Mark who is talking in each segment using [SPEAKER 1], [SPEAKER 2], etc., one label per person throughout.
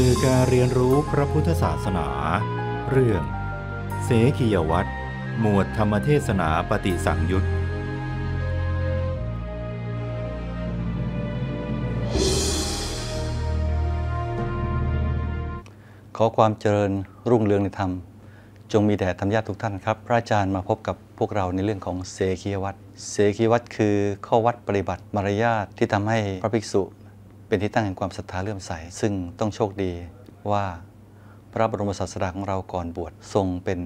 [SPEAKER 1] สื่อการเรียนรู้พระพุทธศาสนา เรื่อง เสขียวัตรหมวดธรรมเทศนาปฏิสังยุต
[SPEAKER 2] ขอความเจริญรุ่งเรืองในธรรม จงมีแด่ธรรมญาติทุกท่านครับ พระอาจารย์มาพบกับพวกเราในเรื่องของเสขียวัตรเสขียวัตรคือข้อวัดปฏิบัติมารยาทที่ทำให้พระภิกษุ เป็นที่ตั้งแห่งความศรัทธาเลื่อมใส ซึ่งต้องโชคดีว่าพระบรมศาสดาของเราก่อนบวชทรงเป็น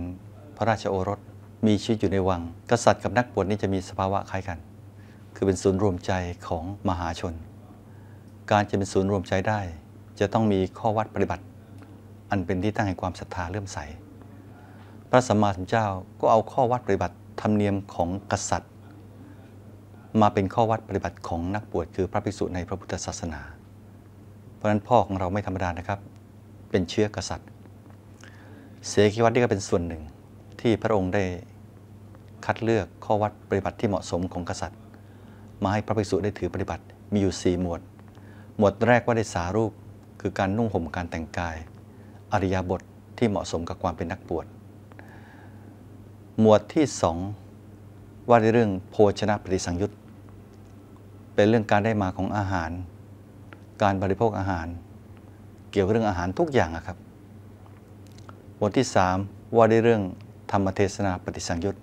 [SPEAKER 2] พระราชโอรส มีชีวิตอยู่ในวัง กษัตริย์กับนักบวชนี่จะมีสภาวะคล้ายกัน คือเป็นศูนย์รวมใจของมหาชน การจะเป็นศูนย์รวมใจได้ จะต้องมีข้อวัดปฏิบัติ อันเป็นที่ตั้งแห่งความศรัทธาเลื่อมใส พระสัมมาสัมพุทธเจ้าก็เอาข้อวัดปฏิบัติธรรมเนียมของกษัตริย์ มาเป็นข้อวัดปฏิบัติของนักบวชคือพระภิกษุในพระพุทธศาสนา ราะฉะนั้นพ่อของเราไม่ธรรมดานะครับ เป็นเชื้อกษัตริย์ เสขีวัตนี่ก็เป็นส่วนหนึ่งที่พระองค์ได้คัดเลือกข้อวัดปฏิบัติที่เหมาะสมของกษัตริย์ มาให้พระภิกษุได้ถือปฏิบัติมีอยู่ 4 หมวด หมวดแรกว่าได้สารูปคือการนุ่งห่มการแต่งกาย อริยบทที่เหมาะสมกับความเป็นนักบวชหมวดที่สองว่าในเรื่องโภชนะปฏิสังยุตเป็นเรื่องการได้มาของอาหาร การบริโภคอาหาร เกี่ยวกับเรื่องอาหารทุกอย่างครับหมวดที่สามว่าในเรื่องธรรมเทศนาปฏิสังยุต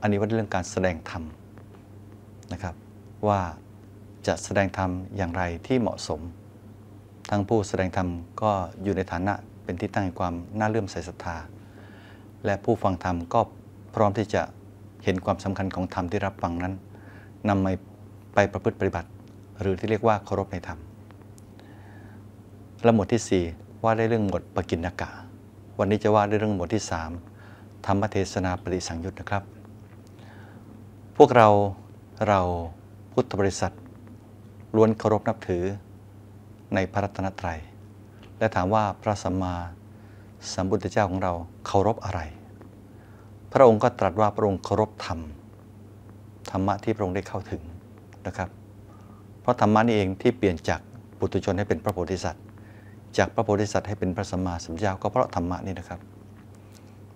[SPEAKER 2] อันนี้ว่าในเรื่องการแสดงธรรมนะครับ ว่าจะแสดงธรรมอย่างไรที่เหมาะสม ทั้งผู้แสดงธรรมก็อยู่ในฐานะเป็นที่ตั้งแห่งความน่าเลื่อมใสศรัทธา และผู้ฟังธรรมก็พร้อมที่จะเห็นความสำคัญของธรรมที่รับฟังนั้นนำไปไปประพฤติปฏิบัติ หรือที่เรียกว่าเคารพในธรรม และหมวดที่ 4 ว่าได้เรื่องหมวดปกิณกะ วันนี้จะว่าด้วยเรื่องหมวดที่ 3 ธรรมเทศนาปฏิสังยุตนะครับ พวกเราเราพุทธบริษัทล้วนเคารพนับถือในพระรัตนตรัย และถามว่าพระสัมมาสัมพุทธเจ้าของเราเคารพอะไร พระองค์ก็ตรัสว่าพระองค์เคารพธรรม ธรรมะที่พระองค์ได้เข้าถึงนะครับ เพราะธรรมะนี่เองที่เปลี่ยนจากปุถุชนให้เป็นพระโพธิสัตว์ จากพระโพธิสัตว์ให้เป็นพระสัมมาสัมพุทธเจ้าก็เพราะธรรมะนี่นะครับ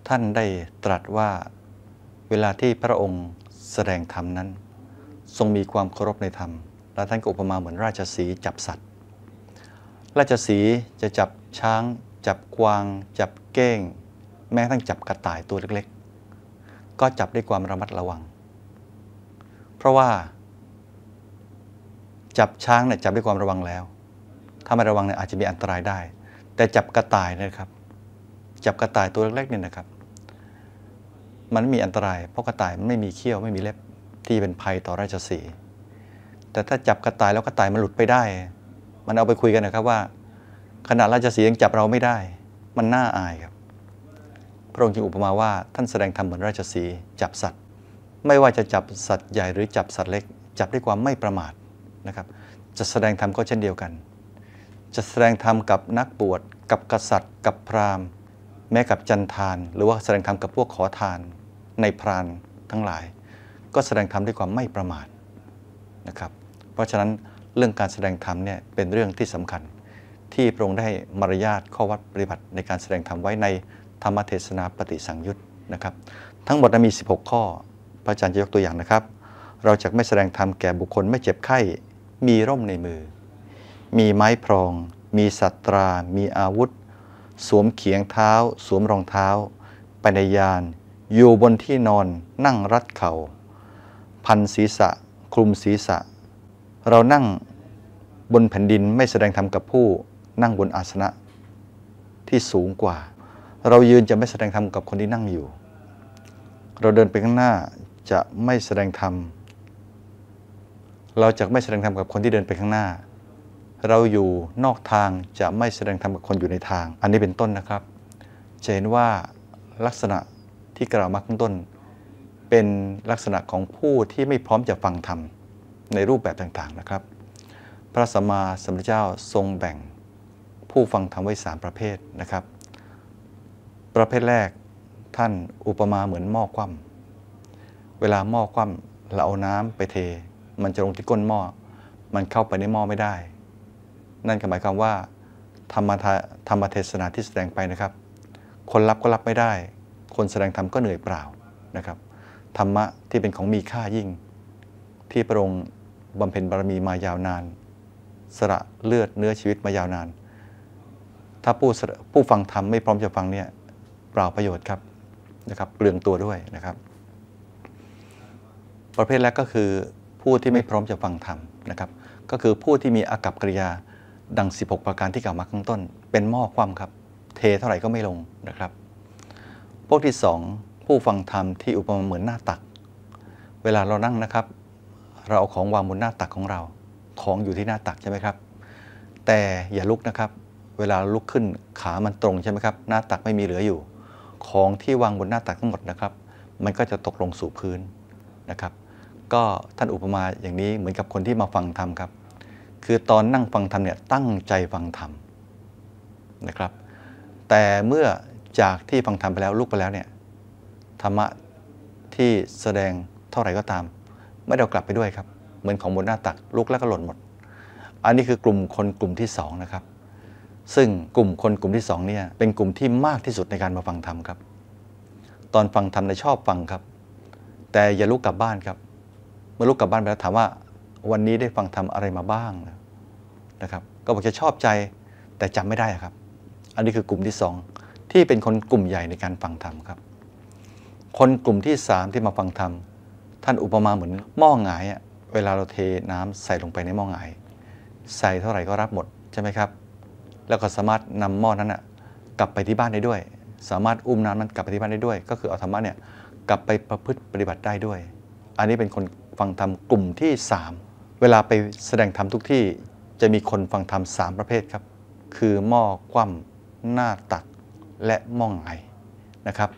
[SPEAKER 2] ท่านได้ตรัสว่าเวลาที่พระองค์แสดงธรรมนั้น ทรงมีความเคารพในธรรม และท่านก็อุปมาเหมือนราชสีจับสัตว์ ราชสีจะจับช้าง จับกวาง จับเก้ง แม้กระทั่งจับกระต่ายตัวเล็กๆ ก็จับด้วยความระมัดระวัง เพราะว่า จับช้างเนี่ยจับด้วยความระวังแล้ว ถ้าไม่ระวังเนี่ยอาจจะมีอันตรายได้ แต่จับกระต่ายนะครับ จับกระต่ายตัวเล็กๆเนี่ยนะครับ มันไม่มีอันตราย เพราะกระต่ายมันไม่มีเขี้ยวไม่มีเล็บที่เป็นภัยต่อราชสีแต่ถ้าจับกระต่ายแล้วกระต่ายมันหลุดไปได้ มันเอาไปคุยกันนะครับว่า ขนาดราชสียังจับเราไม่ได้ มันน่าอายครับ พระองค์จึงอุปมาว่าท่านแสดงธรรมเหมือนราชสีจับสัตว์ ไม่ว่าจะจับสัตว์ใหญ่หรือจับสัตว์เล็ก จับด้วยความไม่ประมาทนะครับจะแสดงธรรมก็เช่นเดียวกัน จะแสดงธรรมกับนักบวชกับกษัตริย์ กับพราหมณ์ แม้กับจันทาน หรือว่าแสดงธรรมกับพวกขอทาน ในพรานทั้งหลาย ก็แสดงธรรมด้วยความไม่ประมาทนะครับ เพราะฉะนั้นเรื่องการแสดงธรรมเนี่ยเป็นเรื่องที่สำคัญ ที่พระองค์ได้มารยาทข้อวัดปฏิบัติในการแสดงธรรมไว้ในธรรมเทศนาปฏิสังยุตนะครับ ทั้งหมดมี 16 ข้อ พระอาจารย์จะยกตัวอย่างนะครับ เราจะไม่แสดงธรรมแก่บุคคลไม่เจ็บไข้มีร่มในมือ มีไม้พรอง มีสัตรา มีอาวุธ สวมเขียงเท้า สวมรองเท้า ไปในยาน อยู่บนที่นอนนั่งรัดเขา่า พันศีรษะ คลุมศีรษะ เรานั่งบนแผ่นดินไม่แสดงธรรมกับผู้นั่งบนอาสนะที่สูงกว่า เรายืนจะไม่แสดงธรรมกับคนที่นั่งอยู่ เราเดินไปข้างหน้าจะไม่แสดงธรรม เราจะไม่แสดงธรรมกับคนที่เดินไปข้างหน้า เราอยู่นอกทางจะไม่แสดงธรรมกับคนอยู่ในทาง อันนี้เป็นต้นนะครับจะเห็นว่าลักษณะที่กล่าวมาข้างต้น เป็นลักษณะของผู้ที่ไม่พร้อมจะฟังธรรมในรูปแบบต่างๆนะครับ พระสัมมาสัมพุทธเจ้าทรงแบ่งผู้ฟังธรรมไว้สามประเภทนะครับ ประเภทแรกท่านอุปมาเหมือนหม้อคว่ำเวลาหม้อคว่ำเราเอาน้ำไปเท มันจะลงที่ก้นหม้อ มันเข้าไปในหม้อไม่ได้ นั่นก็หมายความว่าธรรมธรรมเทศนาที่แสดงไปนะครับ คนรับก็รับไม่ได้ คนแสดงธรรมก็เหนื่อยเปล่านะครับ ธรรมะที่เป็นของมีค่ายิ่ง ที่พระองค์บำเพ็ญบารมีมายาวนาน สละเลือดเนื้อชีวิตมายาวนาน ถ้าผู้ผู้ฟังธรรมไม่พร้อมจะฟังเนี่ยเปล่าประโยชน์ครับนะครับเปลืองตัวด้วยนะครับ ประเภทแรกก็คือผู้ที่ไม่พร้อมจะฟังธรรมนะครับ ก็คือผู้ที่มีอากับกิริยา ดัง 16 ประการที่กล่าวมาข้างต้น เป็นหม้อคว่ำครับ เทเท่าไหร่ก็ไม่ลงนะครับ พวกที่สองผู้ฟังธรรมที่อุปมาเหมือนหน้าตัก เวลาเรานั่งนะครับ เราเอาของวางบนหน้าตักของเรา ของอยู่ที่หน้าตักใช่ไหมครับ แต่อย่าลุกนะครับ เวลาลุกขึ้นขามันตรงใช่ไหมครับ หน้าตักไม่มีเหลืออยู่ ของที่วางบนหน้าตักทั้งหมดนะครับ มันก็จะตกลงสู่พื้นนะครับ ก็ท่านอุปมาอย่างนี้เหมือนกับคนที่มาฟังธรรมครับ คือตอนนั่งฟังธรรมเนี่ยตั้งใจฟังธรรมนะครับ แต่เมื่อจากที่ฟังธรรมไปแล้วลุกไปแล้วเนี่ยธรรมะที่แสดงเท่าไหร่ก็ตาม ไม่ได้เอากลับไปด้วยครับ เหมือนของบนหน้าตักลุกแล้วก็หล่นหมด อันนี้คือกลุ่มคนกลุ่มที่สองนะครับ ซึ่งกลุ่มคนกลุ่มที่สองเนี่ยเป็นกลุ่มที่มากที่สุดในการมาฟังธรรมครับ ตอนฟังธรรมในชอบฟังครับ แต่อย่าลุกกลับบ้านครับ เมื่อลุกกลับบ้านไปแล้วถามว่า วันนี้ได้ฟังธรรมอะไรมาบ้างนะครับ ก็บอกจะชอบใจแต่จำไม่ได้ครับ อันนี้คือกลุ่มที่สองที่เป็นคนกลุ่มใหญ่ในการฟังธรรมครับ คนกลุ่มที่สามที่มาฟังธรรมท่านอุปมาเหมือนหม้อหงายอะเวลาเราเทน้ำใส่ลงไปในหม้อหงาย ใส่เท่าไหร่ก็รับหมดใช่ไหมครับ แล้วก็สามารถนำหม้อนั้นอะกลับไปที่บ้านได้ด้วย สามารถอุ้มน้ำนั้นกลับไปที่บ้านได้ด้วย ก็คือเอาธรรมะเนี่ยกลับไปประพฤติปฏิบัติได้ด้วย อันนี้เป็นคนฟังธรรมกลุ่มที่ 3 เวลาไปแสดงธรรมทุกที่จะมีคนฟังธรรมสามประเภทครับ คือหม้อคว่ำหน้าตักและหม้อหงนะครับ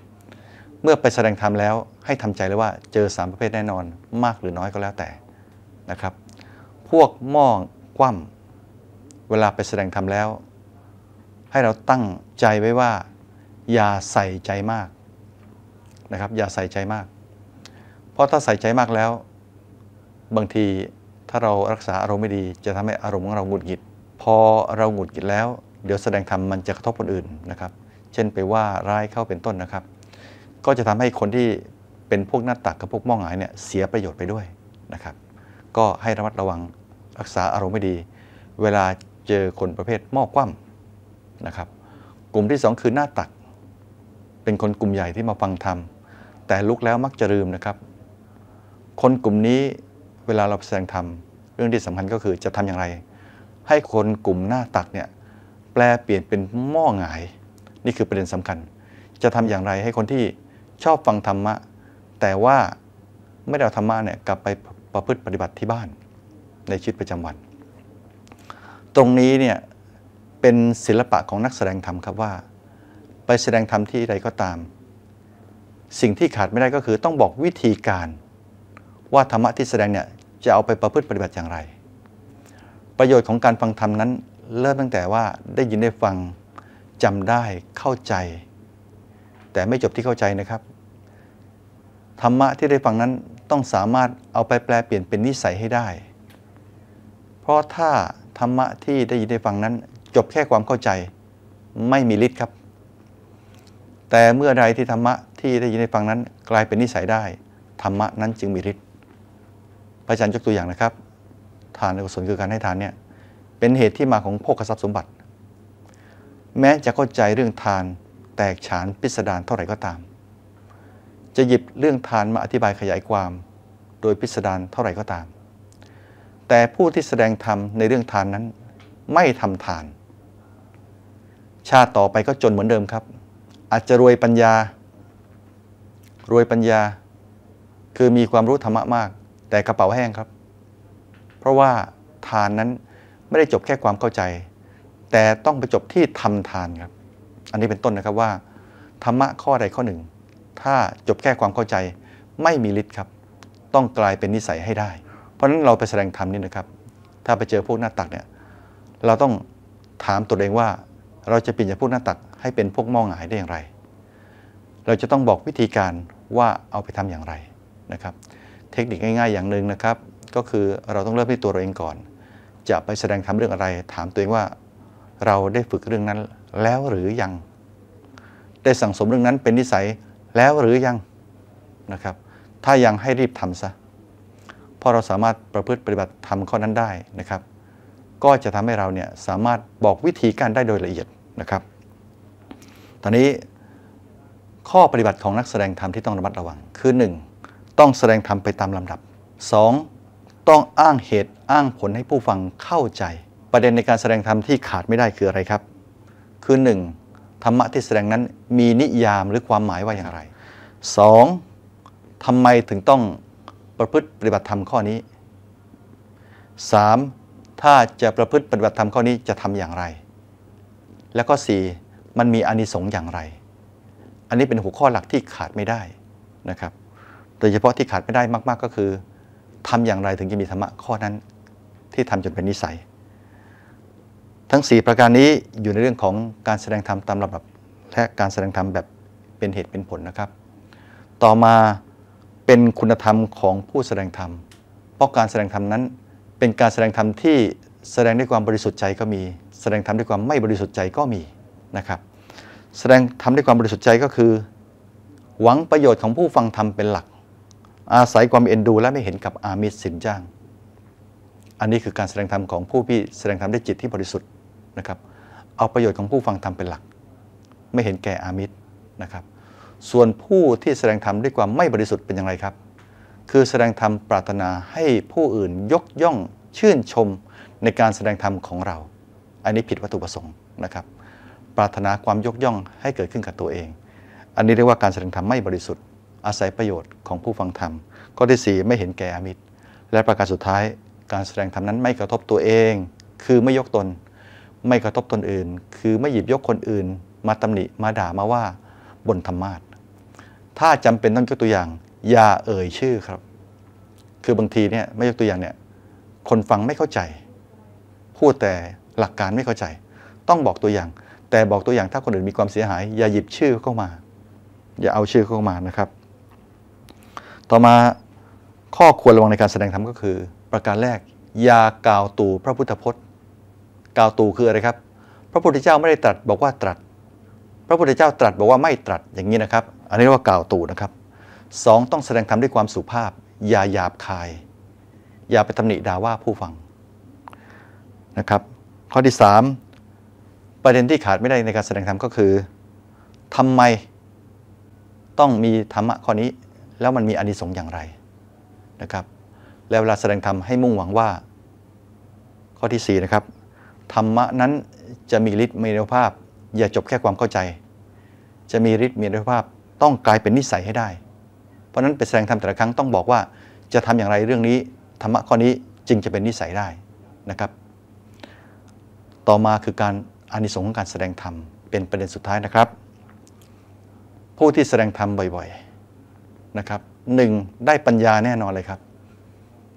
[SPEAKER 2] เมื่อไปแสดงธรรมแล้วให้ทำใจเลยว่าเจอสามประเภทแน่นอนมากหรือน้อยก็แล้วแต่นะครับ พวกหม้อคว่ำเวลาไปแสดงธรรมแล้ว ให้เราตั้งใจไว้ว่า อย่าใส่ใจมากนะครับ อย่าใส่ใจมาก เพราะถ้าใส่ใจมากแล้ว บางที ถ้าเรารักษาอารมณ์ไม่ดี จะทำให้อารมณ์ของเราหงุดหงิด พอเราหงุดหงิดแล้ว เดี๋ยวแสดงธรรมมันจะกระทบคนอื่นนะครับ เช่นไปว่าร้ายเข้าเป็นต้นนะครับ ก็จะทำให้คนที่เป็นพวกหน้าตักกับพวกม้อหายเนี่ยเสียประโยชน์ไปด้วยนะครับ ก็ให้ระมัดระวังรักษาอารมณ์ไม่ดี เวลาเจอคนประเภทหม้อคว่ำนะครับ กลุ่มที่สองคือหน้าตัก เป็นคนกลุ่มใหญ่ที่มาฟังธรรมแต่ลุกแล้วมักจะลืมนะครับ คนกลุ่มนี้ เวลาเราแสดงธรรมเรื่องที่สำคัญก็คือจะทำอย่างไร ให้คนกลุ่มหน้าตักเนี่ยแปลเปลี่ยนเป็นหม้อหงาย นี่คือประเด็นสำคัญ จะทำอย่างไรให้คนที่ชอบฟังธรรมะ แต่ว่าไม่ได้เอาธรรมะเนี่ยกลับไปประพฤติปฏิบัติที่บ้านในชีวิตประจำวัน ตรงนี้เนี่ยเป็นศิลปะของนักแสดงธรรมครับว่า ไปแสดงธรรมที่ใดก็ตาม สิ่งที่ขาดไม่ได้ก็คือต้องบอกวิธีการ ว่าธรรมะที่แสดงเนี่ยจะเอาไปประพฤติปฏิบัติอย่างไร ประโยชน์ของการฟังธรรมนั้น เริ่มตั้งแต่ว่าได้ยินได้ฟังจำได้เข้าใจ แต่ไม่จบที่เข้าใจนะครับ ธรรมะที่ได้ฟังนั้นต้องสามารถเอาไปแปลเปลี่ยนเป็นนิสัยให้ได้ เพราะถ้าธรรมะที่ได้ยินได้ฟังนั้น จบแค่ความเข้าใจไม่มีฤทธิ์ครับ แต่เมื่อใดที่ธรรมะที่ได้ยินได้ฟังนั้น กลายเป็นนิสัยได้ ธรรมะนั้นจึงมีฤทธิ์ อาจารย์ยกตัวอย่างนะครับ ทานกุศลคือการให้ทานเนี่ยเป็นเหตุที่มาของโภคทรัพย์สมบัติ แม้จะเข้าใจเรื่องทานแตกฉานพิสดารเท่าไหร่ก็ตาม จะหยิบเรื่องทานมาอธิบายขยายความ โดยพิสดารเท่าไหร่ก็ตาม แต่ผู้ที่แสดงธรรมในเรื่องทานนั้น ไม่ทำทาน ชาติต่อไปก็จนเหมือนเดิมครับ อาจจะรวยปัญญารวยปัญญา คือมีความรู้ธรรมะมาก แต่กระเป๋าแห้งครับ เพราะว่าทานนั้นไม่ได้จบแค่ความเข้าใจ แต่ต้องไปจบที่ทำทานครับ อันนี้เป็นต้นนะครับว่าธรรมะข้อใดข้อหนึ่ง ถ้าจบแค่ความเข้าใจไม่มีฤทธิ์ครับ ต้องกลายเป็นนิสัยให้ได้ เพราะฉะนั้นเราไปแสดงธรรมนี่นะครับ ถ้าไปเจอพวกหน้าตักเนี่ยเราต้องถามตัวเองว่า เราจะเปลี่ยนจากพวกหน้าตักให้เป็นพวกม้อหายได้อย่างไร เราจะต้องบอกวิธีการว่าเอาไปทำอย่างไรนะครับ เทคนิคง่ายๆอย่างหนึ่งนะครับ ก็คือเราต้องเริ่มที่ตัวเราเองก่อน จะไปแสดงทำเรื่องอะไร ถามตัวเองว่าเราได้ฝึกเรื่องนั้นแล้วหรือยัง ได้สั่งสมเรื่องนั้นเป็นนิสัยแล้วหรือยังนะครับ ถ้ายังให้รีบทำซะเพราะเราสามารถประพฤติปฏิบัติทำข้อนั้นได้นะครับ ก็จะทำให้เราเนี่ยสามารถบอกวิธีการได้โดยละเอียดนะครับ ตอนนี้ข้อปฏิบัติของนักแสดงธรรมที่ต้องระมัดระวังคือ 1. ต้องแสดงธรรมไปตามลำดับ 2. ต้องอ้างเหตุอ้างผลให้ผู้ฟังเข้าใจ ประเด็นในการแสดงธรรมที่ขาดไม่ได้คืออะไรครับ คือ 1. ธรรมะที่แสดงนั้นมีนิยามหรือความหมายว่าอย่างไร 2. ทำไมถึงต้องประพฤติปฏิบัติธรรมข้อนี้ 3. ถ้าจะประพฤติปฏิบัติธรรมข้อนี้จะทำอย่างไร แล้วก็ 4. มันมีอานิสงส์อย่างไร อันนี้เป็นหัวข้อหลักที่ขาดไม่ได้นะครับ ดยเฉพาะที่ขาดไม่ได้มาก ๆ ก็คือทำอย่างไรถึงจะมีธรรมะข้อนั้น ที่ทำจนเป็นนิสัย ทั้ง 4 ประการนี้อยู่ในเรื่องของการแสดงธรรมตามลำดับและการแสดงธรรมแบบเป็นเหตุเป็นผลนะครับ ต่อมาเป็นคุณธรรมของผู้แสดงธรรม เพราะการแสดงธรรมนั้น เป็นการแสดงธรรมที่แสดงด้วยความบริสุทธิ์ใจก็มี แสดงธรรมด้วยความไม่บริสุทธิ์ใจก็มีนะครับ แสดงธรรมด้วยความบริสุทธิ์ใจก็คือ หวังประโยชน์ของผู้ฟังธรรมเป็นหลัก อาศัยความเอ็นดู และไม่เห็นกับอามิสสินจ้าง อันนี้คือการแสดงธรรมของผู้ที่แสดงธรรมด้วยจิตที่บริสุทธิ์นะครับ เอาประโยชน์ของผู้ฟังธรรมเป็นหลัก ไม่เห็นแก่อามิตรนะครับ ส่วนผู้ที่แสดงธรรมด้วยความไม่บริสุทธิ์เป็นอย่างไรครับ คือแสดงธรรมปรารถนาให้ผู้อื่นยกย่องชื่นชมในการแสดงธรรมของเรา อันนี้ผิดวัตถุประสงค์นะครับ ปรารถนาความยกย่องให้เกิดขึ้นกับตัวเอง อันนี้เรียกว่าการแสดงธรรมไม่บริสุทธิ์ อาศัยประโยชน์ของผู้ฟังธรรม ข้อที่ 4 ไม่เห็นแก่อามิตร และประการสุดท้ายการแสดงธรรมนั้นไม่กระทบตัวเอง คือไม่ยกตน ไม่กระทบตนอื่น คือไม่หยิบยกคนอื่น มาตำหนิมาด่ามาว่าบนธรรมาทถ้าจำเป็นต้องยกตัวอย่าง อย่าเอ่ยชื่อครับ คือบางทีเนี่ยไม่ยกตัวอย่างเนี่ยคนฟังไม่เข้าใจ พูดแต่หลักการไม่เข้าใจ ต้องบอกตัวอย่าง แต่บอกตัวอย่างถ้าคนอื่นมีความเสียหาย อย่าหยิบชื่อเข้ามา อย่าเอาชื่อเข้ามานะครับ ต่อมาข้อควรระวังในการแสดงธรรมก็คือ ประการแรกอย่ากล่าวตู่พระพุทธพจน์ กล่าวตู่คืออะไรครับ พระพุทธเจ้าไม่ได้ตรัสบอกว่าตรัส พระพุทธเจ้าตรัสบอกว่าไม่ตรัสอย่างนี้นะครับ อันนี้เรียกว่ากล่าวตู่นะครับสองต้องแสดงธรรมด้วยความสุภาพ อย่าหยาบคาย อย่าไปตำหนิด่าว่าผู้ฟังนะครับ ข้อที่ 3 ประเด็นที่ขาดไม่ได้ในการแสดงธรรมก็คือทำไมต้องมีธรรมะข้อนี้ แล้วมันมีอานิสงส์อย่างไรนะครับแล้วเวลาแสดงธรรมให้มุ่งหวังว่า ข้อที่4นะครับธรรมะนั้นจะมีฤทธิ์มีอนุภาพ อย่าจบแค่ความเข้าใจ จะมีฤทธิ์มีอนุภาพต้องกลายเป็นนิสัยให้ได้ เพราะนั้นไปแสดงธรรมแต่ละครั้งต้องบอกว่าจะทำอย่างไรเรื่องนี้ธรรมะข้อนี้จึงจะเป็นนิสัยได้นะครับ ต่อมาคือการอานิสงส์ของการแสดงธรรมเป็นประเด็นสุดท้ายนะครับ ผู้ที่แสดงธรรมบ่อยๆ นะครับหนึ่งได้ปัญญาแน่นอนเลยครับ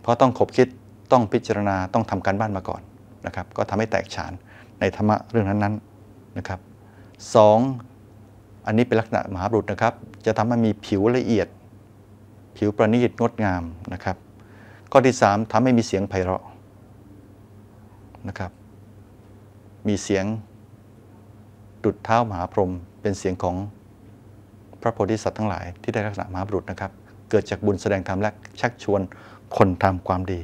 [SPEAKER 2] เพราะต้องขบคิดต้องพิจารณาต้องทำการบ้านมาก่อนนะครับ ก็ทำให้แตกฉานในธรรมะเรื่องนั้นๆนะครับสองอันนี้เป็นลักษณะมหาบุรุษนะครับ จะทำให้มีผิวละเอียด ผิวประณีตงดงามนะครับ ข้อที่3ทำให้มีเสียงไพเราะนะครับ มีเสียงดุดเท้ามหาพรหมเป็นเสียงของ พระโพธิสัตว์ทั้งหลายที่ได้ลักษณะมหาบุรุษนะครับ เกิดจากบุญแสดงธรรมและชักชวนคนทำความดี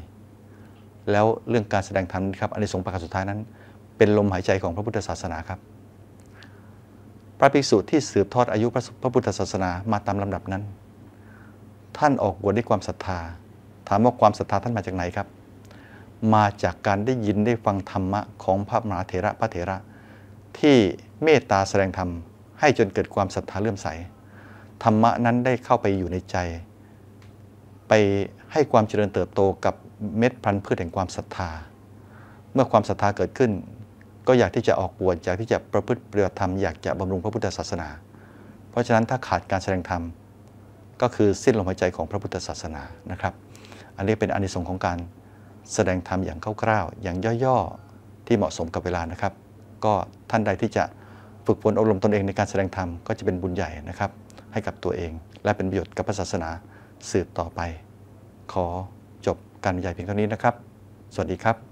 [SPEAKER 2] แล้วเรื่องการแสดงธรรมครับอันในสงประการสุดท้ายนั้น เป็นลมหายใจของพระพุทธศาสนาครับ พระภิกษุที่สืบทอดอายุพระพุทธศาสนามาตามลำดับนั้น ท่านออกบวชด้วยความศรัทธา ถามว่าความศรัทธาท่านมาจากไหนครับ มาจากการได้ยินได้ฟังธรรมะของพระมหาเถระพระเถระ ที่เมตตาแสดงธรรมให้จนเกิดความศรัทธาเลื่อมใส ธรรมะนั้นได้เข้าไปอยู่ในใจ ไปให้ความเจริญเติบโตกับเม็ดพันธุ์พืชแห่งความศรัทธา เมื่อความศรัทธาเกิดขึ้น ก็อยากที่จะออกบวชอยากที่จะประพฤติปฏิบัติธรรมอยากจะบำรุงพระพุทธศาสนา เพราะฉะนั้นถ้าขาดการแสดงธรรมก็คือสิ้นลมหายใจของพระพุทธศาสนานะครับ อันนี้เป็นอานิสงส์ของการแสดงธรรมอย่างคร่าวๆอย่างย่อๆที่เหมาะสมกับเวลานะครับ ก็ท่านใดที่จะฝึกฝนอบรมตนเองในการแสดงธรรมก็จะเป็นบุญใหญ่นะครับ ให้กับตัวเอง และเป็นประโยชน์กับศาสนาสืบต่อไป ขอจบการบรรยายเพียงเท่านี้นะครับ สวัสดีครับ